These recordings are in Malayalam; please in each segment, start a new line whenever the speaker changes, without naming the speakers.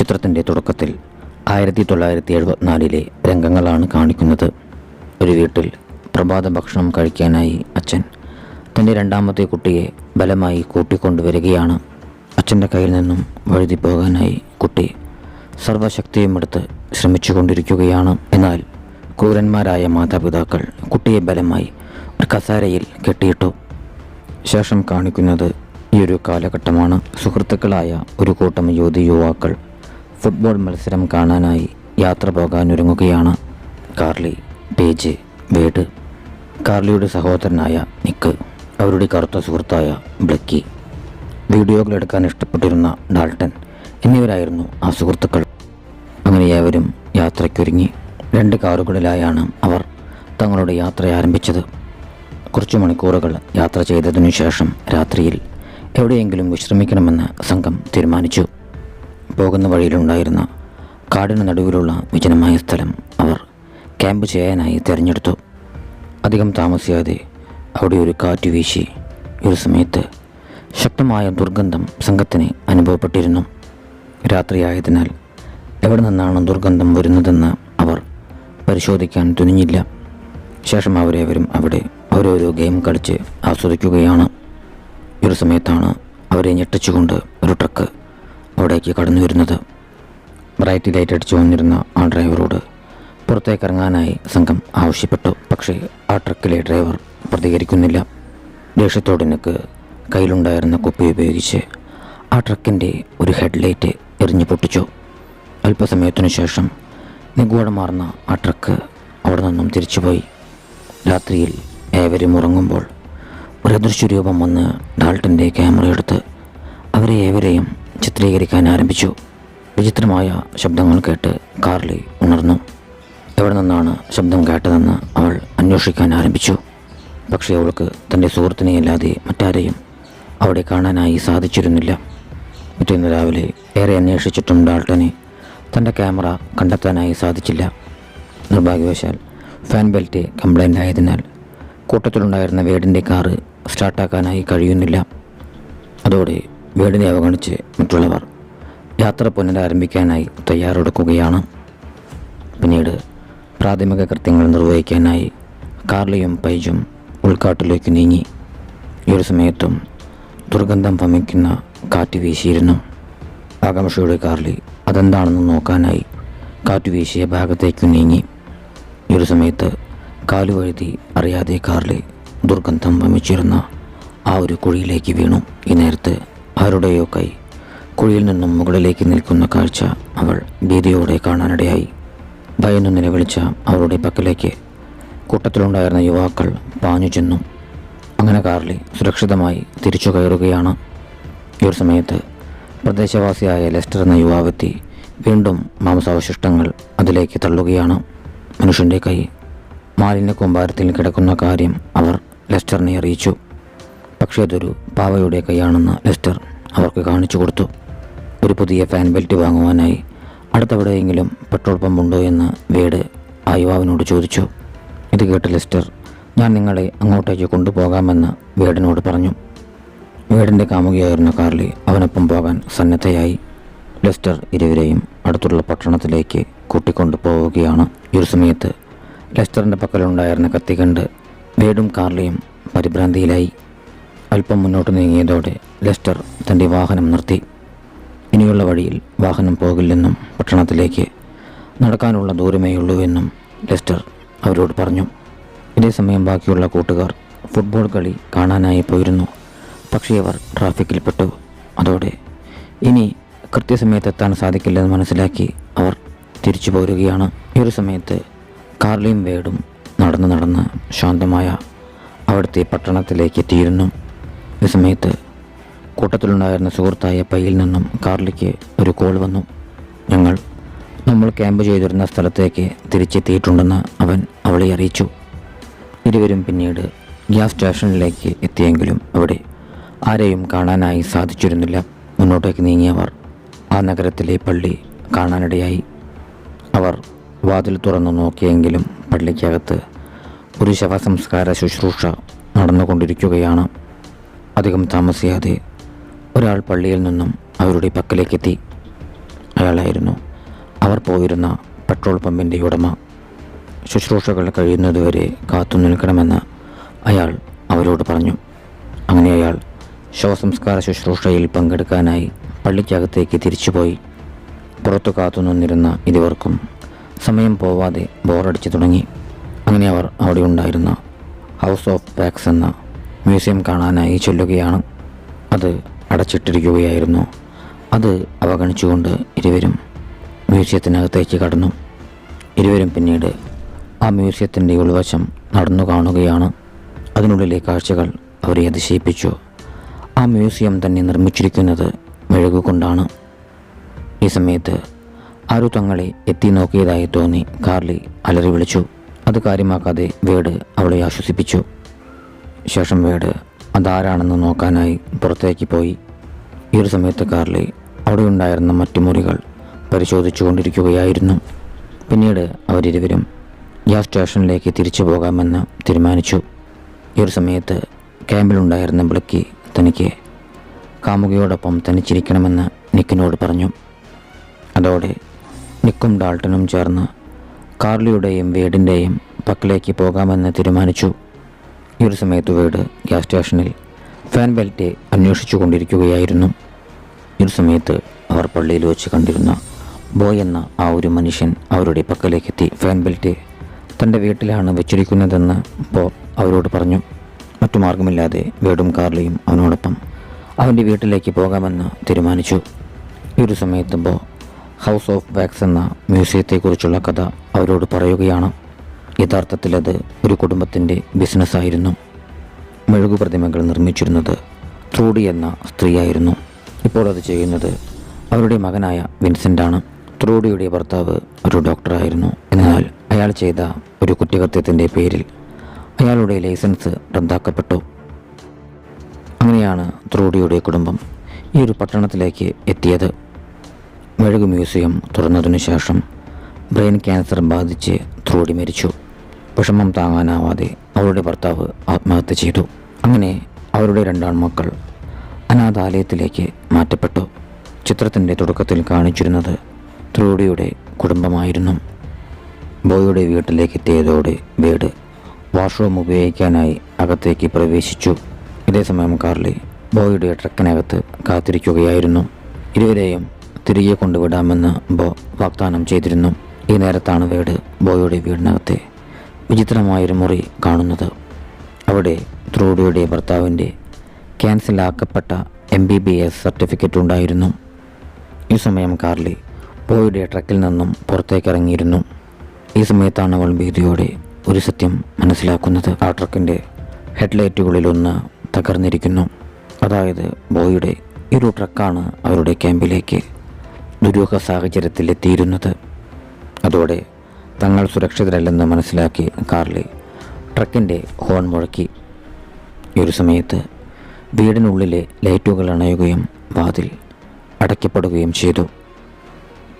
ചിത്രത്തിന്റെ തുടക്കത്തിൽ ആയിരത്തി തൊള്ളായിരത്തി എഴുപത്തിനാലിലെ രംഗങ്ങളാണ് കാണിക്കുന്നത്. ഒരു വീട്ടിൽ പ്രഭാത ഭക്ഷണം കഴിക്കാനായി അച്ഛൻ തന്റെ രണ്ടാമത്തെ കുട്ടിയെ ബലമായി കൂട്ടിക്കൊണ്ടുവരികയാണ്. അച്ഛന്റെ കയ്യിൽ നിന്നും വഴുതി പോകാനായി കുട്ടി സർവശക്തിയും എടുത്ത് ശ്രമിച്ചുകൊണ്ടിരിക്കുകയാണ്. എന്നാൽ ക്രൂരന്മാരായ മാതാപിതാക്കൾ കുട്ടിയെ ബലമായി ഒരു കസാരയിൽ കെട്ടിയിട്ടു. ശേഷം കാണിക്കുന്നത് ഈ ഒരു കാലഘട്ടമാണ്. സുഹൃത്തുക്കളായ ഒരു കൂട്ടം യുവതി യുവാക്കൾ ഫുട്ബോൾ മത്സരം കാണാനായി യാത്ര പോകാനൊരുങ്ങുകയാണ് കാർലി പേജ് വേഡ് കാർലിയുടെ സഹോദരനായ നിക്ക് അവരുടെ കറുത്ത സുഹൃത്തായ ബ്ലക്കി. വീഡിയോകൾ എടുക്കാൻ ഇഷ്ടപ്പെട്ടിരുന്ന ഡാൾട്ടൻ എന്നിവരായിരുന്നു ആ സുഹൃത്തുക്കൾ. അങ്ങനെ ഏവരും യാത്രയ്ക്കൊരുങ്ങി. രണ്ട് കാറുകളിലായാണ് അവർ തങ്ങളുടെ യാത്ര ആരംഭിച്ചത്. കുറച്ച് മണിക്കൂറുകൾ യാത്ര ചെയ്തതിനു ശേഷം രാത്രിയിൽ എവിടെയെങ്കിലും വിശ്രമിക്കണമെന്ന് സംഘം തീരുമാനിച്ചു. പോകുന്ന വഴിയിലുണ്ടായിരുന്ന കാടിന് നടുവിലുള്ള വിജനമായ സ്ഥലം അവർ ക്യാമ്പ് ചെയ്യാനായി തിരഞ്ഞെടുത്തു. അധികം താമസിയാതെ അവിടെ ഒരു കാറ്റ് വീശി ഒരു സമയത്ത് ശക്തമായ ദുർഗന്ധം സംഘത്തിന് അനുഭവപ്പെട്ടിരുന്നു. രാത്രിയായതിനാൽ എവിടെ നിന്നാണ് ദുർഗന്ധം വരുന്നതെന്ന് അവർ പരിശോധിക്കാൻ തുനിഞ്ഞില്ല. ശേഷം അവരേവരും അവിടെ ഓരോരോ ഗെയിം കളിച്ച് ആസ്വദിക്കുകയാണ്. ഒരു സമയത്താണ് അവരെ ഞെട്ടിച്ചുകൊണ്ട് ഒരു ട്രക്ക് അവിടേക്ക് കടന്നു വരുന്നത്. ബ്രൈറ്റ് ലൈറ്റ് അടിച്ചു വന്നിരുന്ന ആ ഡ്രൈവറോട് പുറത്തേക്ക് ഇറങ്ങാനായി സംഘം ആവശ്യപ്പെട്ടു. പക്ഷേ ആ ട്രക്കിലെ ഡ്രൈവർ പ്രതികരിക്കുന്നില്ല. ദേഷ്യത്തോടെ എനിക്ക് കയ്യിലുണ്ടായിരുന്ന കുപ്പി ഉപയോഗിച്ച് ആ ട്രക്കിന്റെ ഒരു ഹെഡ്ലൈറ്റ് എറിഞ്ഞു പൊട്ടിച്ചു. അല്പസമയത്തിനു ശേഷം നിഗൂഢമാർന്ന ആ ട്രക്ക് അവിടെ നിന്നും തിരിച്ചുപോയി. രാത്രിയിൽ ഏവരും ഉറങ്ങുമ്പോൾ ഒരു അദൃശ്യരൂപം വന്ന് ഡാൾട്ടന്റെ ക്യാമറയെടുത്ത് അവരെ ഏവരെയും ചിത്രീകരിക്കാൻ ആരംഭിച്ചു. വിചിത്രമായ ശബ്ദങ്ങൾ കേട്ട് കാർലി ഉണർന്നു. എവിടെ നിന്നാണ് ശബ്ദം കേട്ടതെന്ന് അവൾ അന്വേഷിക്കാൻ ആരംഭിച്ചു. പക്ഷേ അവൾക്ക് തന്റെ സുഹൃത്തിനെയല്ലാതെ മറ്റാരെയും അവിടെ കാണാനായി സാധിച്ചിരുന്നില്ല. പിറ്റേന്ന് രാവിലെ ഏറെ അന്വേഷിച്ചിട്ടും ഡാൾട്ടനെ തന്റെ ക്യാമറ കണ്ടെത്താനായി സാധിച്ചില്ല. നിർഭാഗ്യവശാൽ ഫാൻ ബെൽറ്റ് കംപ്ലൈന്റ് ആയതിനാൽ കൂട്ടത്തിലുണ്ടായിരുന്ന വേടിന്റെ കാറ് സ്റ്റാർട്ടാക്കാനായി കഴിയുന്നില്ല. അതോടെ വേടിനെ അവഗണിച്ച് മറ്റുള്ളവർ യാത്ര പുനരാരംഭിക്കാനായി തയ്യാറെടുക്കുകയാണ്. പിന്നീട് പ്രാഥമിക കൃത്യങ്ങൾ നിർവഹിക്കാനായി കാർലിയും പൈജും ഉൾക്കാട്ടിലേക്ക് നീങ്ങി. ഈ ഒരു സമയത്തും ദുർഗന്ധം ഭമിക്കുന്ന കാറ്റ് വീശിയിരുന്നു. ആകാംക്ഷയുടെ കാർലി അതെന്താണെന്ന് നോക്കാനായി കാറ്റ് വീശിയ ഭാഗത്തേക്ക് നീങ്ങി. ഈ ഒരു സമയത്ത് കാലുവഴുതി അറിയാതെ കാർലി ദുർഗന്ധം വമിച്ചിരുന്ന ആ ഒരു കുഴിയിലേക്ക് വീണു. ഈ നേരത്ത് ആരുടെയോ കൈ കുഴിയിൽ നിന്നും മുകളിലേക്ക് നിൽക്കുന്ന കാഴ്ച അവൾ ഭീതിയോടെ കാണാനിടയായി. ഭയന്നു നിലവിളിച്ച അവളുടെ പക്കലേക്ക് കൂട്ടത്തിലുണ്ടായിരുന്ന യുവാക്കൾ പാഞ്ഞു ചെന്നു. അങ്ങനെ കാർലി സുരക്ഷിതമായി തിരിച്ചു കയറുകയാണ്. ഈ ഒരു സമയത്ത് പ്രദേശവാസിയായ ലെസ്റ്റർ എന്ന യുവാവെത്തി വീണ്ടും മാംസാവശിഷ്ടങ്ങൾ അതിലേക്ക് തള്ളുകയാണ്. മനുഷ്യന്റെ കൈ മാലിന്യ കൂമ്പാരത്തിൽ കിടക്കുന്ന കാര്യം അവർ ലെസ്റ്ററിനെ അറിയിച്ചു. പക്ഷേ അതൊരു പാവയുടെ കൈയാണെന്ന് ലെസ്റ്റർ അവർക്ക് കാണിച്ചു കൊടുത്തു. ഒരു പുതിയ ഫാൻ ബെൽറ്റ് വാങ്ങുവാനായി അടുത്തെവിടെയെങ്കിലും പെട്രോൾ പമ്പുണ്ടോ എന്ന് വേട് ആ യുവാവിനോട് ചോദിച്ചു. ഇത് കേട്ട് ലെസ്റ്റർ ഞാൻ നിങ്ങളെ അങ്ങോട്ടേക്ക് കൊണ്ടുപോകാമെന്ന് വേടിനോട് പറഞ്ഞു. വേടിന്റെ കാമുകിയായിരുന്ന കാർലി അവനൊപ്പം പോകാൻ സന്നദ്ധയായി. ലെസ്റ്റർ ഇരുവരെയും അടുത്തുള്ള പട്ടണത്തിലേക്ക് കൂട്ടിക്കൊണ്ടു പോവുകയാണ്. ഈ ഒരു സമയത്ത് ലെസ്റ്ററിന്റെ പക്കലുണ്ടായിരുന്ന കത്തി കണ്ട് വീടും കാർലിയും പരിഭ്രാന്തിയിലായി. അല്പം മുന്നോട്ട് നീങ്ങിയതോടെ ലെസ്റ്റർ തന്റെ വാഹനം നിർത്തി. ഇനിയുള്ള വഴിയിൽ വാഹനം പോകില്ലെന്നും പട്ടണത്തിലേക്ക് നടക്കാനുള്ള ദൂരമേ ദൂരമേയുള്ളൂവെന്നും ലെസ്റ്റർ അവരോട് പറഞ്ഞു. ഇതേസമയം ബാക്കിയുള്ള കൂട്ടുകാർ ഫുട്ബോൾ കളി കാണാനായി പോയിരുന്നു. പക്ഷേ അവർ ട്രാഫിക്കിൽപ്പെട്ടു അതോടെ ഇനി കൃത്യസമയത്ത് എത്താൻ സാധിക്കില്ലെന്ന് മനസ്സിലാക്കി അവർ തിരിച്ചു പോരുകയാണ്. ഈ ഒരു സമയത്ത് കാർലിയും വേടും നടന്ന് നടന്ന് ശാന്തമായ അവിടുത്തെ പട്ടണത്തിലേക്ക് എത്തിയിരുന്നു. ഈ സമയത്ത് കൂട്ടത്തിലുണ്ടായിരുന്ന സുഹൃത്തായ പയ്യിൽ നിന്നും കാർലിക്ക് ഒരു കോൾ വന്നു. ഞങ്ങൾ നമ്മൾ ക്യാമ്പ് ചെയ്തിരുന്ന സ്ഥലത്തേക്ക് തിരിച്ചെത്തിയിട്ടുണ്ടെന്ന് അവൻ അവളെ അറിയിച്ചു. ഇരുവരും പിന്നീട് ഗ്യാസ് സ്റ്റേഷനിലേക്ക് എത്തിയെങ്കിലും അവിടെ ആരെയും കാണാനായി സാധിച്ചിരുന്നില്ല. മുന്നോട്ടേക്ക് നീങ്ങിയവർ ആ നഗരത്തിലെ പള്ളി കാണാനിടയായി. അവർ വാതിൽ തുറന്നു നോക്കിയെങ്കിലും പള്ളിക്കകത്ത് ഒരു ശവസംസ്കാര ശുശ്രൂഷ നടന്നുകൊണ്ടിരിക്കുകയാണ്. അധികം താമസിയാതെ ഒരാൾ പള്ളിയിൽ നിന്നും അവരുടെ പക്കലേക്കെത്തി. അയാളായിരുന്നു. അവർ പോയിരുന്ന പെട്രോൾ പമ്പിന്റെ ഉടമ. ശുശ്രൂഷകൾ കഴിയുന്നതുവരെ കാത്തു നിൽക്കണമെന്ന് അയാൾ അവരോട് പറഞ്ഞു. അങ്ങനെ അയാൾ ശവസംസ്കാര ശുശ്രൂഷയിൽ പങ്കെടുക്കാനായി പള്ളിക്കകത്തേക്ക് തിരിച്ചുപോയി. പുറത്തു കാത്തു നിന്നിരുന്ന ഇരുവർക്കും സമയം പോവാതെ ബോറടിച്ചു തുടങ്ങി. അങ്ങനെ അവർ അവിടെ ഉണ്ടായിരുന്ന ഹൗസ് ഓഫ് പാക്സ് എന്ന മ്യൂസിയം കാണാനായി ചൊല്ലുകയാണ്. അത് അടച്ചിട്ടിരിക്കുകയായിരുന്നു. അത് അവഗണിച്ചുകൊണ്ട് ഇരുവരും മ്യൂസിയത്തിനകത്തേക്ക് കടന്നു. ഇരുവരും പിന്നീട് ആ മ്യൂസിയത്തിന്റെ ഉൾവശം നടന്നു കാണുകയാണ്. അതിനുള്ളിലെ കാഴ്ചകൾ അവരെ അതിശയിപ്പിച്ചു. ആ മ്യൂസിയം തന്നെ നിർമ്മിച്ചിരിക്കുന്നത് മെഴുകുകൊണ്ടാണ്. ഈ സമയത്ത് ആരു തങ്ങളെ എത്തി നോക്കിയതായി തോന്നി. കാർലി അലറി വിളിച്ചു. അത് കാര്യമാക്കാതെ വേട് അവളെ ആശ്വസിപ്പിച്ചു. ശേഷം വേട് അതാരാണെന്ന് നോക്കാനായി പുറത്തേക്ക് പോയി. ഈ ഒരു സമയത്ത് കാർലി അവിടെ ഉണ്ടായിരുന്ന മറ്റു മുറികൾ പരിശോധിച്ചു കൊണ്ടിരിക്കുകയായിരുന്നു പിന്നീട് അവരിരുവരും ഗ്യാസ് സ്റ്റേഷനിലേക്ക് തിരിച്ചു പോകാമെന്ന് തീരുമാനിച്ചു. ഈ ഒരു സമയത്ത് ക്യാമ്പിലുണ്ടായിരുന്ന ബ്ലക്കി തനിക്ക് കാമുകിയോടൊപ്പം തനിച്ചിരിക്കണമെന്ന് നിക്കിനോട് പറഞ്ഞു. അതോടെ നിക്കും ഡാൾട്ടനും ചേർന്ന് കാർലിയുടെയും വീടിന്റെയും പക്കലേക്ക് പോകാമെന്ന് തീരുമാനിച്ചു. ഈ ഒരു സമയത്ത് വീട് ഗ്യാസ് സ്റ്റേഷനിൽ ഫാൻ ബെൽറ്റ് അന്വേഷിച്ചു കൊണ്ടിരിക്കുകയായിരുന്നു ഒരു സമയത്ത് അവർ പള്ളിയിൽ വെച്ച് കണ്ടിരുന്ന ബോയ് എന്ന ആ ഒരു മനുഷ്യൻ അവരുടെ പക്കലേക്കെത്തി ഫാൻ ബെൽറ്റ് തന്റെ വീട്ടിലാണ് വെച്ചിരിക്കുന്നതെന്ന് ബോ അവരോട് പറഞ്ഞു. മറ്റു മാർഗമില്ലാതെ വീടും കാർലിയും അവനോടൊപ്പം അവന്റെ വീട്ടിലേക്ക് പോകാമെന്ന് തീരുമാനിച്ചു. ഈ ഒരു സമയത്ത് ബോ ഹൗസ് ഓഫ് വാക്സ് എന്ന മ്യൂസിയത്തെക്കുറിച്ചുള്ള കഥ അവരോട് പറയുകയാണ്. യഥാർത്ഥത്തിൽ അത് ഒരു കുടുംബത്തിന്റെ ബിസിനസ്സായിരുന്നു. മെഴുകു പ്രതിമകൾ നിർമ്മിച്ചിരുന്നത് ത്രൂഡി എന്ന സ്ത്രീയായിരുന്നു. ഇപ്പോൾ അത് ചെയ്യുന്നത് അവരുടെ മകനായ വിൻസെന്റാണ്. ത്രൂഡിയുടെ ഭർത്താവ് ഒരു ഡോക്ടറായിരുന്നു. എന്നാൽ അയാൾ ചെയ്ത ഒരു കുറ്റകൃത്യത്തിന്റെ പേരിൽ അയാളുടെ ലൈസൻസ് റദ്ദാക്കപ്പെട്ടു. അങ്ങനെയാണ് ത്രൂഡിയുടെ കുടുംബം ഈ ഒരു പട്ടണത്തിലേക്ക് എത്തിയത്. മെഴുകു മ്യൂസിയം തുറന്നതിനു ശേഷം ബ്രെയിൻ ക്യാൻസർ ബാധിച്ച് ത്രൂഡി മരിച്ചു. വിഷമം താങ്ങാനാവാതെ അവരുടെ ഭർത്താവ് ആത്മഹത്യ ചെയ്തു. അങ്ങനെ അവരുടെ രണ്ടാൺമക്കൾ അനാഥാലയത്തിലേക്ക് മാറ്റപ്പെട്ടു. ചിത്രത്തിന്റെ തുടക്കത്തിൽ കാണിച്ചിരുന്നത് ത്രൂഡിയുടെ കുടുംബമായിരുന്നു. ബോയുടെ വീട്ടിലേക്ക് എത്തിയതോടെ വീട് വാഷ്റൂം ഉപയോഗിക്കാനായി അകത്തേക്ക് പ്രവേശിച്ചു. ഇതേസമയം കാർലി ബോയുടെ ട്രക്കിനകത്ത് കാത്തിരിക്കുകയായിരുന്നു. ഇരുവരെയും തിരികെ കൊണ്ടുവിടാമെന്ന് ബോ വാഗ്ദാനം ചെയ്തിരുന്നു. ഈ നേരത്താണ് വീട് ബോയുടെ വീടിനകത്തെ വിചിത്രമായൊരു മുറി കാണുന്നത്. അവിടെ ത്രൂഡിയുടെ ഭർത്താവിന്റെ ക്യാൻസലാക്കപ്പെട്ട M B B S certificate ഉണ്ടായിരുന്നു. ഈ സമയം കാർലി പോയുടെ ട്രക്കിൽ നിന്നും പുറത്തേക്ക് ഇറങ്ങിയിരുന്നു ഈ സമയത്താണ് അവൾ ഭീതിയോടെ ഒരു സത്യം മനസ്സിലാക്കുന്നത്. ആ ട്രക്കിന്റെ ഹെഡ്ലൈറ്റുകളിലൊന്ന് തകർന്നിരിക്കുന്നു. അതായത് ബോയുടെ ഒരു ട്രക്കാണ് അവരുടെ ക്യാമ്പിലേക്ക് ദുരൂഹ സാഹചര്യത്തിലെത്തിയിരുന്നത്. അതോടെ തങ്ങൾ സുരക്ഷിതരല്ലെന്ന് മനസ്സിലാക്കി കാർലി ട്രക്കിന്റെ ഹോൺ മുഴക്കി. ഒരു സമയത്ത് വീടിനുള്ളിലെ ലൈറ്റുകൾ അണയുകയും വാതിൽ അടയ്ക്കപ്പെടുകയും ചെയ്തു.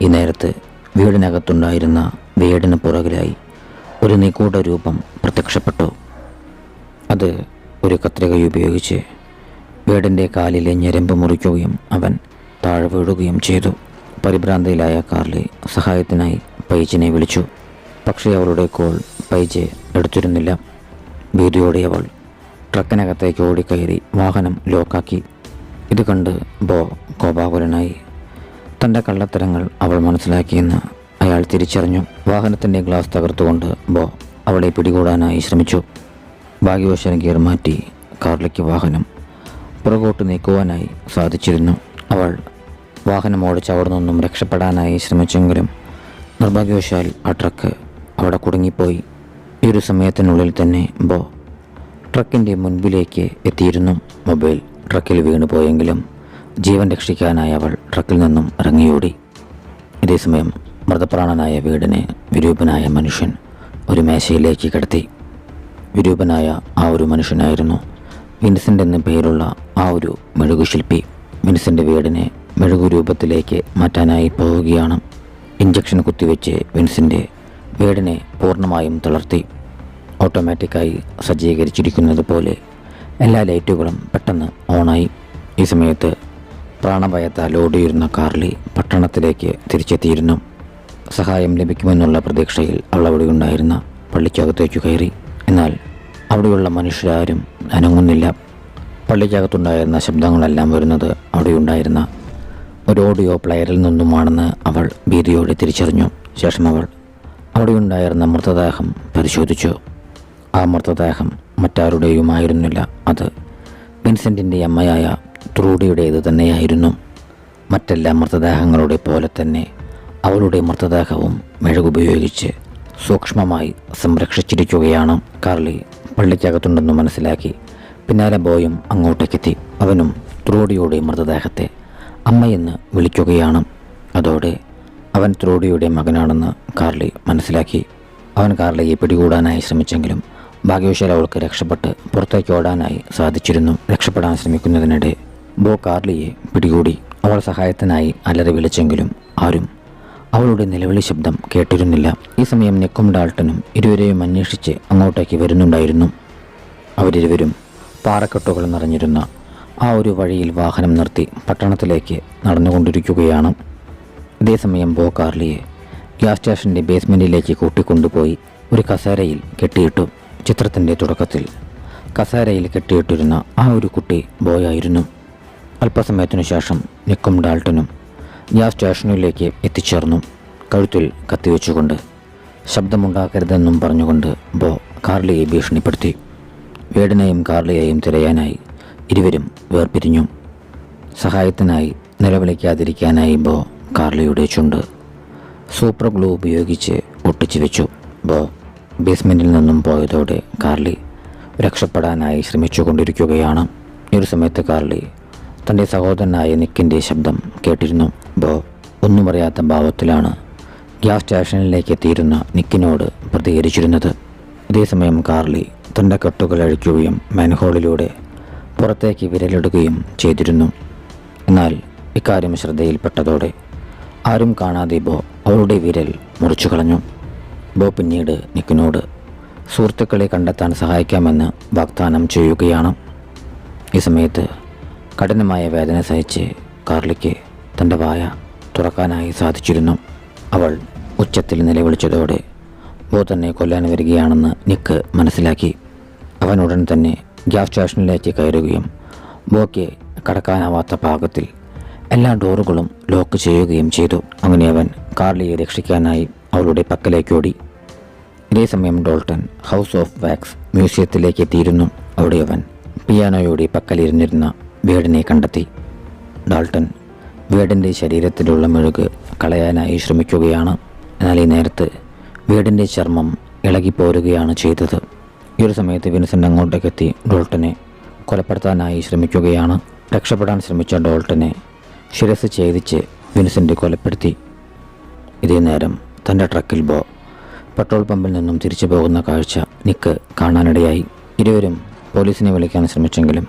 ഈ നേരത്ത് വീടിനകത്തുണ്ടായിരുന്ന വീടിന് പുറകിലായി ഒരു നിഗൂഢ രൂപം പ്രത്യക്ഷപ്പെട്ടു. അത് ഒരു കത്രിക ഉപയോഗിച്ച് വീടിന്റെ കാലിലെ ഞരമ്പ് മുറിക്കുകയും അവൻ താഴെ വീഴുകയും ചെയ്തു. പരിഭ്രാന്തിയിലായ കാർലി സഹായത്തിനായി പൈജിനെ വിളിച്ചു. പക്ഷേ അവളുടെ കോൾ പൈജ് എടുത്തിരുന്നില്ല. ഭീതിയോടെ അവൾ ട്രക്കിനകത്തേക്ക് ഓടിക്കയറി വാഹനം ലോക്കാക്കി. ഇത് കണ്ട് ബോ കോപാകുലനായി. തന്റെ കള്ളത്തരങ്ങൾ അവൾ മനസ്സിലാക്കിയെന്ന് അയാൾ തിരിച്ചറിഞ്ഞു. വാഹനത്തിന്റെ ഗ്ലാസ് തകർത്തുകൊണ്ട് ബോ അവളെ പിടികൂടാനായി ശ്രമിച്ചു. ഭാഗ്യവശാൽ ഗിയർ മാറ്റി കാറിലേക്ക് വാഹനം പുറകോട്ട് നീക്കുവാനായി സാധിച്ചിരുന്നു. അവൾ വാഹനം ഓടിച്ച് അവിടെ നിന്നും രക്ഷപ്പെടാനായി ശ്രമിച്ചെങ്കിലും നിർഭാഗ്യവശാൽ ആ ട്രക്ക് അവിടെ കുടുങ്ങിപ്പോയി. ഈ ഒരു സമയത്തിനുള്ളിൽ തന്നെ ബോ ട്രക്കിന്റെ മുൻപിലേക്ക് എത്തിയിരുന്നു. മൊബൈൽ ട്രക്കിൽ വീണു പോയെങ്കിലും ജീവൻ രക്ഷിക്കാനായി അവൾ ട്രക്കിൽ നിന്നും ഇറങ്ങിയോടി. ഇതേസമയം മൃതപ്രാണനായ വീടിനെ വിരൂപനായ മനുഷ്യൻ ഒരു മേശയിലേക്ക് കിടത്തി. വിരൂപനായ ആ ഒരു മനുഷ്യനായിരുന്നു വിൻസെന്റ് എന്ന പേരുള്ള ആ ഒരു മെഴുകുശില്പി. വിൻസെന്റ് വീടിനെ മെഴുകു രൂപത്തിലേക്ക് മാറ്റാനായി പോവുകയാണ്. ഇഞ്ചക്ഷൻ കുത്തിവെച്ച് വിൻസെന്റ് വീടിനെ പൂർണമായും തളർത്തി. ഓട്ടോമാറ്റിക്കായി സജ്ജീകരിച്ചിരിക്കുന്നത് പോലെ എല്ലാ ലൈറ്റുകളും പെട്ടെന്ന് ഓണായി. ഈ സമയത്ത് പ്രാണഭയത്താൽ ഓടിയിരുന്ന കാർലി പട്ടണത്തിലേക്ക് തിരിച്ചെത്തിയിരുന്നു. സഹായം ലഭിക്കുമെന്നുള്ള പ്രതീക്ഷയിൽ അവൾ ഉണ്ടായിരുന്ന പള്ളിക്കകത്തേക്ക് കയറി. എന്നാൽ അവിടെയുള്ള മനുഷ്യരാരും അനങ്ങുന്നില്ല. പള്ളിക്കകത്തുണ്ടായിരുന്ന ശബ്ദങ്ങളെല്ലാം വരുന്നത് അവിടെയുണ്ടായിരുന്ന ഒരു ഓഡിയോ പ്ലെയറിൽ നിന്നുമാണെന്ന് അവൾ ഭീതിയോടെ തിരിച്ചറിഞ്ഞു. ശേഷം അവൾ അവിടെയുണ്ടായിരുന്ന മൃതദേഹം പരിശോധിച്ചു. ആ മൃതദേഹം മറ്റാരുടെയുമായിരുന്നില്ല. അത് വിൻസെന്റിന്റെ അമ്മയായ ത്രൂഡിയുടേത് തന്നെയായിരുന്നു. മറ്റെല്ലാ മൃതദേഹങ്ങളുടെ പോലെ തന്നെ അവളുടെ മൃതദേഹവും മെഴുകുപയോഗിച്ച് സൂക്ഷ്മമായി സംരക്ഷിച്ചിരിക്കുകയാണ്. കാർലി പള്ളിക്കകത്തുണ്ടെന്ന് മനസ്സിലാക്കി പിന്നാലെ ബോയും അങ്ങോട്ടേക്കെത്തി. അവനും ത്രൂഡിയുടെ മൃതദേഹത്തെ അമ്മയെന്ന് വിളിക്കുകയാണ്. അതോടെ അവൻ ത്രോഡിയുടെ മകനാണെന്ന് കാർലി മനസ്സിലാക്കി. അവൻ കാർലിയെ പിടികൂടാനായി ശ്രമിച്ചെങ്കിലും ഭാഗ്യവശാൽ അവൾക്ക് രക്ഷപ്പെട്ട് പുറത്തേക്ക് ഓടാനായി സാധിച്ചിരുന്നു. രക്ഷപ്പെടാൻ ശ്രമിക്കുന്നതിനിടെ ബോ കാർലിയെ പിടികൂടി അവൾ സഹായത്തിനായി അലറി വിളിച്ചെങ്കിലും ആരും അവളുടെ നിലവിളി ശബ്ദം കേട്ടിരുന്നില്ല. ഈ സമയം നിക്കും ഡാൾട്ടനും ഇരുവരെയും അന്വേഷിച്ച് അങ്ങോട്ടേക്ക് വരുന്നുണ്ടായിരുന്നു. അവരിരുവരും പാറക്കെട്ടുകൾ നിറഞ്ഞിരുന്ന ആ ഒരു വഴിയിൽ വാഹനം നിർത്തി പട്ടണത്തിലേക്ക് നടന്നുകൊണ്ടിരിക്കുകയാണ്. ഇതേസമയം ബോ കാർലിയെ ഗ്യാസ് സ്റ്റേഷന്റെ ബേസ്മെന്റിലേക്ക് കൂട്ടിക്കൊണ്ടുപോയി ഒരു കസേരയിൽ കെട്ടിയിട്ടു ചിത്രത്തിന്റെ തുടക്കത്തിൽ. കസേരയിൽ കെട്ടിയിട്ടിരുന്ന ആ ഒരു കുട്ടി ബോയായിരുന്നു. അല്പസമയത്തിനു ശേഷം നിക്കും ഡാൾട്ടനും ഗ്യാസ് സ്റ്റേഷനിലേക്ക് എത്തിച്ചേർന്നു കഴുത്തിൽ കത്തിവെച്ചുകൊണ്ട്. ശബ്ദമുണ്ടാക്കരുതെന്നും പറഞ്ഞുകൊണ്ട് ബോ കാർലിയെ ഭീഷണിപ്പെടുത്തി. വേടനെയും കാർലിയെയും തിരയാനായി ഇരുവരും വേർപിരിഞ്ഞു. സഹായത്തിനായി നിലവിളിക്കാതിരിക്കാനായി ബോ കാർലിയുടെ ചുണ്ട് സൂപ്പർ ഗ്ലൂ ഉപയോഗിച്ച് ഒട്ടിച്ചു വെച്ചു. ബോ ബേസ്മെന്റിൽ നിന്നും പോയതോടെ കാർലി രക്ഷപ്പെടാനായി ശ്രമിച്ചുകൊണ്ടിരിക്കുകയാണ്. ഈ ഒരു സമയത്ത് കാർലി തന്റെ സഹോദരനായ നിക്കിന്റെ ശബ്ദം കേട്ടിരുന്നു. ബോ ഒന്നും അറിയാത്ത ഭാവത്തിലാണ് ഗ്യാസ് സ്റ്റേഷനിലേക്ക് എത്തിയിരുന്ന നിക്കിനോട് പ്രതികരിച്ചിരുന്നത്. ഇതേസമയം കാർലി തന്റെ കെട്ടുകൾ അഴിക്കുകയും മാൻഹോളിലൂടെ പുറത്തേക്ക് വിരലിടുകയും ചെയ്തിരുന്നു. എന്നാൽ ഇക്കാര്യം ശ്രദ്ധയിൽപ്പെട്ടതോടെ ആരും കാണാതെ ബോ അവളുടെ വിരൽ മുറിച്ചു കളഞ്ഞു. ബോ പിന്നീട് നിക്കിനോട് സുഹൃത്തുക്കളെ കണ്ടെത്താൻ സഹായിക്കാമെന്ന് വാഗ്ദാനം ചെയ്യുകയാണ്. ഈ സമയത്ത് കഠിനമായ വേദന സഹിച്ച് കാർലിക്ക് തന്റെ വായ തുറക്കാനായി സാധിച്ചിരുന്നു. അവൾ ഉച്ചത്തിൽ നിലവിളിച്ചതോടെ ബോ തന്നെ കൊല്ലാൻ വരികയാണെന്ന് നിക്ക് മനസ്സിലാക്കി. അവൻ ഉടൻ തന്നെ ഗ്യാസ് സ്റ്റേഷനിലേക്ക് കയറുകയും ബോയ്ക്ക് കടക്കാനാവാത്ത പാകത്തിൽ എല്ലാ ഡോറുകളും ലോക്ക് ചെയ്യുകയും ചെയ്തു. അങ്ങനെ അവൻ കാർലിയെ രക്ഷിക്കാനായി അവളുടെ പക്കലേക്ക് ഓടി. ഇതേസമയം ഡോൾട്ടൺ ഹൗസ് ഓഫ് വാക്സ് മ്യൂസിയത്തിലേക്ക് എത്തിയിരുന്നു. അവിടെ അവൻ പിയാനോയുടെ പക്കലിരുന്നിരുന്ന വീടിനെ കണ്ടെത്തി. ഡാൾട്ടൺ വീടിന്റെ ശരീരത്തിലുള്ള മെഴുക് കളയാനായി ശ്രമിക്കുകയാണ്. എന്നാൽ ഈ നേരത്ത് വീടിന്റെ ചർമ്മം ഇളകിപ്പോരുകയാണ് ചെയ്തത്. ഈ ഒരു സമയത്ത് വിൻസെന്റ് അങ്ങോട്ടേക്കെത്തി ഡോൾട്ടനെ കൊലപ്പെടുത്താനായി ശ്രമിക്കുകയാണ്. രക്ഷപ്പെടാൻ ശ്രമിച്ച ഡോൾട്ടനെ ശിരസ് ഛേദിച്ച് വിൻസെന്റ് കൊലപ്പെടുത്തി. ഇതേ നേരം തന്റെ ട്രക്കിൽ ബോ പെട്രോൾ പമ്പിൽ നിന്നും തിരിച്ചു പോകുന്ന കാഴ്ച നിക്ക് കാണാനിടയായി. ഇരുവരും പോലീസിനെ വിളിക്കാൻ ശ്രമിച്ചെങ്കിലും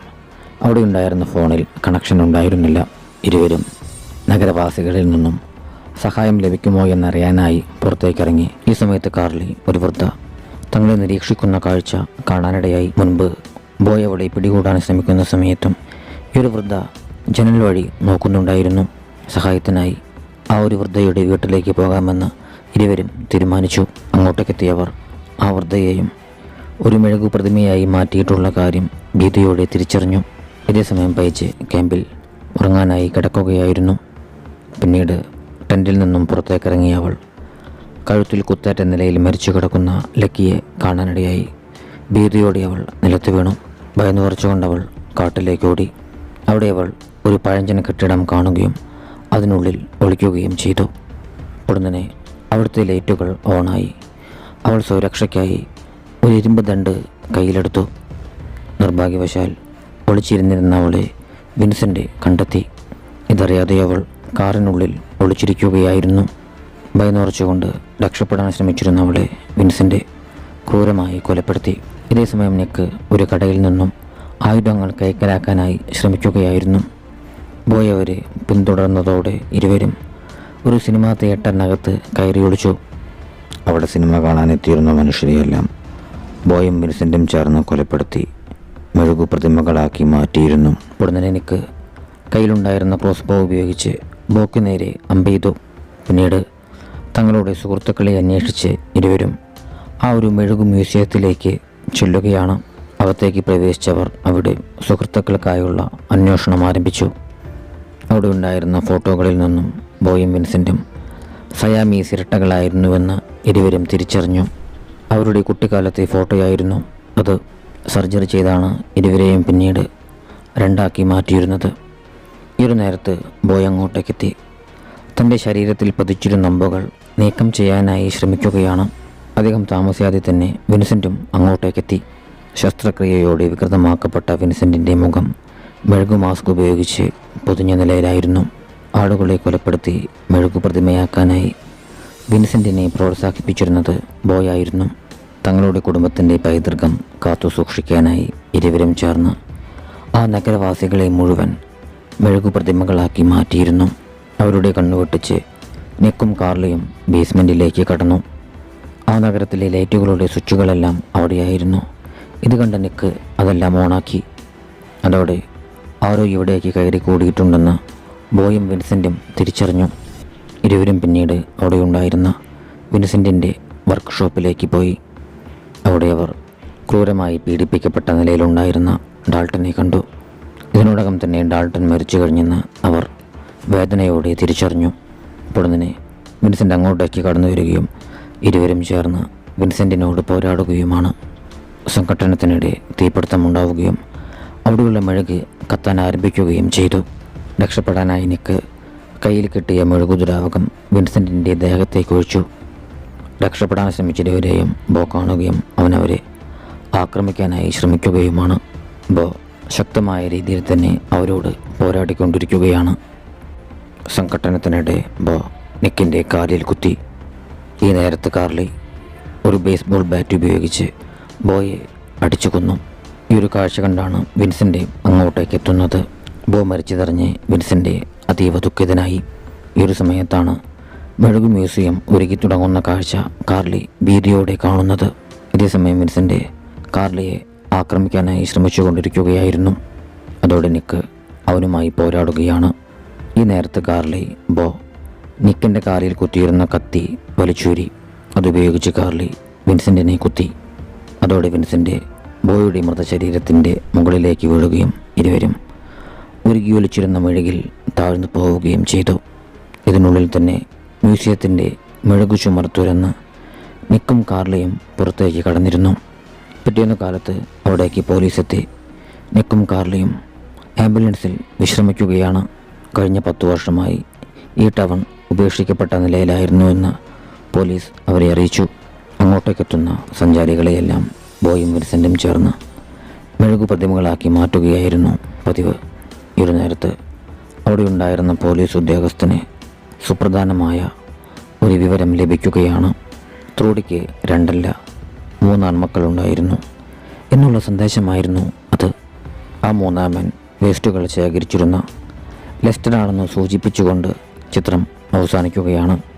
അവിടെ ഉണ്ടായിരുന്ന ഫോണിൽ കണക്ഷൻ ഉണ്ടായിരുന്നില്ല. ഇരുവരും നഗരവാസികളിൽ നിന്നും സഹായം ലഭിക്കുമോ എന്നറിയാനായി പുറത്തേക്കിറങ്ങി. ഈ സമയത്ത് കാർലി ഒരു വൃദ്ധ തങ്ങളെ നിരീക്ഷിക്കുന്ന കാഴ്ച കാണാനിടയായി. മുൻപ് ബോയ് അവളെ പിടികൂടാൻ ശ്രമിക്കുന്ന സമയത്തും ഈ ഒരു വൃദ്ധ ജനൽ വഴി നോക്കുന്നുണ്ടായിരുന്നു. സഹായത്തിനായി ആ ഒരു വൃദ്ധയുടെ വീട്ടിലേക്ക് പോകാമെന്ന് ഇരുവരും തീരുമാനിച്ചു. അങ്ങോട്ടേക്കെത്തിയവർ ആ വൃദ്ധയെയും ഒരു മെഴുകു പ്രതിമയായി മാറ്റിയിട്ടുള്ള കാര്യം ഭീതിയോടെ തിരിച്ചറിഞ്ഞു. ഇതേസമയം പയച്ച് ക്യാമ്പിൽ ഉറങ്ങാനായി കിടക്കുകയായിരുന്നു. പിന്നീട് ടെന്റിൽ നിന്നും പുറത്തേക്കിറങ്ങിയ അവൾ കഴുത്തിൽ കുത്തേറ്റ നിലയിൽ മരിച്ചു കിടക്കുന്ന ലക്കിയെ കാണാനിടയായി. ഭീതിയോടെ അവൾ നിലത്ത് വീണു. ഭയന്നു പറിച്ചുകൊണ്ട് കാട്ടിലേക്ക് ഓടി. അവിടെ അവൾ ഒരു പഴഞ്ചൻ കെട്ടിടം കാണുകയും അതിനുള്ളിൽ ഒളിക്കുകയും ചെയ്തു. ഉടനെ അവിടുത്തെ ലൈറ്റുകൾ ഓണായി. അവൾ സുരക്ഷയ്ക്കായി ഒരു ഇരുമ്പ് ദണ്ട് കയ്യിലെടുത്തു. നിർഭാഗ്യവശാൽ ഒളിച്ചിരുന്നിരുന്ന അവളെ വിൻസെന്റ് കണ്ടെത്തി. ഇതറിയാതെ അവൾ കാറിനുള്ളിൽ ഒളിച്ചിരിക്കുകയായിരുന്നു. ഭയന്നുറച്ചുകൊണ്ട് രക്ഷപ്പെടാൻ ശ്രമിച്ചിരുന്ന അവളെ വിൻസെന്റ് ക്രൂരമായി കൊലപ്പെടുത്തി. ഇതേസമയം നിക്ക് ഒരു കടയിൽ നിന്നും ആയുധങ്ങൾ കൈക്കലാക്കാനായി ശ്രമിക്കുകയായിരുന്നു. ബോയ് അവരെ പിന്തുടർന്നതോടെ ഇരുവരും ഒരു സിനിമാ തിയേറ്ററിനകത്ത് കയറി ഒളിച്ചു. അവിടെ സിനിമ കാണാനെത്തിയിരുന്ന മനുഷ്യരെയെല്ലാം ബോയും വിൻസെന്റും ചേർന്ന് കൊലപ്പെടുത്തി മെഴുകു പ്രതിമകളാക്കി മാറ്റിയിരുന്നു. ഉടനെ എനിക്ക് കയ്യിലുണ്ടായിരുന്ന ക്രോസ് ബോ ഉപയോഗിച്ച് ബോക്ക് നേരെ അമ്പെയ്തു പിന്നീട് തങ്ങളുടെ സുഹൃത്തുക്കളെ അന്വേഷിച്ച് ഇരുവരും ആ ഒരു മെഴുകു മ്യൂസിയത്തിലേക്ക് ചെല്ലുകയാണ്. അകത്തേക്ക് പ്രവേശിച്ചവർ അവിടെ സുഹൃത്തുക്കൾക്കായുള്ള അന്വേഷണം ആരംഭിച്ചു. അവിടെ ഉണ്ടായിരുന്ന ഫോട്ടോകളിൽ നിന്നും ബോയും വിൻസെന്റും സയാമീസ് ഇരട്ടകളായിരുന്നുവെന്ന് ഇരുവരും തിരിച്ചറിഞ്ഞു. അവരുടെ കുട്ടിക്കാലത്തെ ഫോട്ടോയായിരുന്നു അത്. സർജറി ചെയ്താണ് ഇരുവരെയും പിന്നീട് രണ്ടാക്കി മാറ്റിയിരുന്നത്. ഒരു നേരത്ത് ബോയ് അങ്ങോട്ടേക്കെത്തി. തന്റെ ശരീരത്തിൽ പതിച്ചിരുന്ന അമ്പുകൾ നീക്കം ചെയ്യാനായി ശ്രമിക്കുകയാണ്. അധികം താമസിയാതെ തന്നെ വിൻസെന്റും അങ്ങോട്ടേക്കെത്തി. ശസ്ത്രക്രിയയോടെ വികൃതമാക്കപ്പെട്ട വിൻസെന്റിന്റെ മുഖം മെഴുകു മാസ്ക് ഉപയോഗിച്ച് പൊതിഞ്ഞ നിലയിലായിരുന്നു ആളുകളെ കൊലപ്പെടുത്തി മെഴുകു പ്രതിമയാക്കാനായി വിൻസെന്റിനെ പ്രോത്സാഹിപ്പിച്ചിരുന്നത് ബോയായിരുന്നു. തങ്ങളുടെ കുടുംബത്തിന്റെ പൈതൃകം കാത്തു സൂക്ഷിക്കാനായി ഇരുവരും ചേർന്ന് ആ നഗരവാസികളെ മുഴുവൻ മെഴുകു പ്രതിമകളാക്കി മാറ്റിയിരുന്നു. അവരുടെ കണ്ണുവെട്ടിച്ച് നിക്കും കാർലിയും ബേസ്മെന്റിലേക്ക് കടന്നു. ആ നഗരത്തിലെ ലൈറ്റുകളുടെ സ്വിച്ചുകളെല്ലാം അവിടെയായിരുന്നു. ഇത് കണ്ട നിക്ക് അതെല്ലാം ഓണാക്കി. അതോടെ ആരോ ഇവിടേക്ക് കയറി കൂടിയിട്ടുണ്ടെന്ന് ബോയും വിൻസെന്റും തിരിച്ചറിഞ്ഞു. ഇരുവരും പിന്നീട് അവിടെ ഉണ്ടായിരുന്ന വിൻസെന്റിന്റെ വർക്ക്ഷോപ്പിലേക്ക് പോയി. അവിടെ അവർ ക്രൂരമായി പീഡിപ്പിക്കപ്പെട്ട നിലയിലുണ്ടായിരുന്ന ഡാൾട്ടനെ കണ്ടു. ഇതിനോടകം തന്നെ ഡാൾട്ടൻ മരിച്ചു കഴിഞ്ഞെന്ന് അവർ വേദനയോടെ തിരിച്ചറിഞ്ഞു. പൊടുന്നിനെ വിൻസെന്റ് അങ്ങോട്ടേക്ക് കടന്നു വരികയും ഇരുവരും ചേർന്ന് വിൻസെന്റിനോട് പോരാടുകയുമാണ്. സംഘട്ടനത്തിനിടെ തീപിടുത്തമുണ്ടാവുകയും അവിടെയുള്ള മെഴുക് കത്താൻ ആരംഭിക്കുകയും ചെയ്തു. രക്ഷപ്പെടാനായി നിക്ക് കയ്യിൽ കിട്ടിയ മെഴുകുദ്രാവകം വിൻസെന്റിന്റെ ദേഹത്തേക്ക് ഒഴിച്ചു. രക്ഷപ്പെടാൻ ശ്രമിച്ചിരുവരെയും ബോ കാണുകയും അവനവരെ ആക്രമിക്കാനായി ശ്രമിക്കുകയുമാണ്. ബോ ശക്തമായ രീതിയിൽ തന്നെ അവരോട് പോരാടിക്കൊണ്ടിരിക്കുകയാണ്. സംഘട്ടനത്തിനിടെ ബോ നിക്കിന്റെ കാലിൽ കുത്തി. ഈ നേരത്ത് കാർലി ഒരു ബേസ്ബോൾ ബാറ്റ് ഉപയോഗിച്ച് ബോയെ അടിച്ചു കൊന്നു. ഈ ഒരു കാഴ്ച കണ്ടാണ് വിൻസെന്റ് അങ്ങോട്ടേക്ക് എത്തുന്നത്. ബോ മരിച്ചതറിഞ്ഞ് വിൻസെന്റ് അതീവ ദുഃഖിതനായി. ഈ ഒരു സമയത്താണ് മെഴുകു മ്യൂസിയം ഒരുക്കി തുടങ്ങുന്ന കാഴ്ച കാർലി ഭീതിയോടെ കാണുന്നത്. ഇതേസമയം വിൻസെന്റ് കാർലിയെ ആക്രമിക്കാനായി ശ്രമിച്ചുകൊണ്ടിരിക്കുകയായിരുന്നു. അതോടെ നിക്ക് അവനുമായി പോരാടുകയാണ്. ഈ നേരത്ത് കാർലി ബോ നിക്കിന്റെ കാറിൽ കുത്തിയിരുന്ന കത്തി വലിച്ചൂരി. അതുപയോഗിച്ച് കാർലി വിൻസെന്റിനെ കുത്തി. അതോടെ വിൻസെന്റ് ബോയുടെ മൃതശരീരത്തിന്റെ മുകളിലേക്ക് വീഴുകയും ഇരുവരും ഉരുകി ഒലിച്ചിരുന്ന മെഴുകിൽ താഴ്ന്നു പോവുകയും ചെയ്തു. ഇതിനുള്ളിൽ തന്നെ മ്യൂസിയത്തിന്റെ മെഴുകു ചുമർ തുരന്ന് കാർലയും പുറത്തേക്ക് കടന്നിരുന്നു. പിറ്റേന്ന് കാലത്ത് അവിടേക്ക് പോലീസ് എത്തി നിക്കും കാർലിയും ആംബുലൻസിൽ വിശ്രമിക്കുകയാണ്. കഴിഞ്ഞ പത്തു വർഷമായി ഈ ടവൺ ഉപേക്ഷിക്കപ്പെട്ട നിലയിലായിരുന്നുവെന്ന് പോലീസ് അവരെ അറിയിച്ചു. അങ്ങോട്ടേക്കെത്തുന്ന സഞ്ചാരികളെയെല്ലാം ബോയും വിൻസെന്റും ചേർന്ന് മെഴുകു പ്രതിമകളാക്കി മാറ്റുകയായിരുന്നു പതിവ്. ഒരു നേരത്ത് അവിടെയുണ്ടായിരുന്ന പോലീസ് ഉദ്യോഗസ്ഥന് സുപ്രധാനമായ ഒരു വിവരം ലഭിക്കുകയാണ്. ത്രോടിക്ക് രണ്ടല്ല മൂന്ന് മക്കളുണ്ടായിരുന്നു എന്നുള്ള സന്ദേശമായിരുന്നു അത്. ആ മൂന്നാമൻ വേസ്റ്റുകൾ ശേഖരിച്ചിരുന്ന ലെസ്റ്ററാണെന്ന് സൂചിപ്പിച്ചുകൊണ്ട് ചിത്രം അവസാനിക്കുകയാണ്.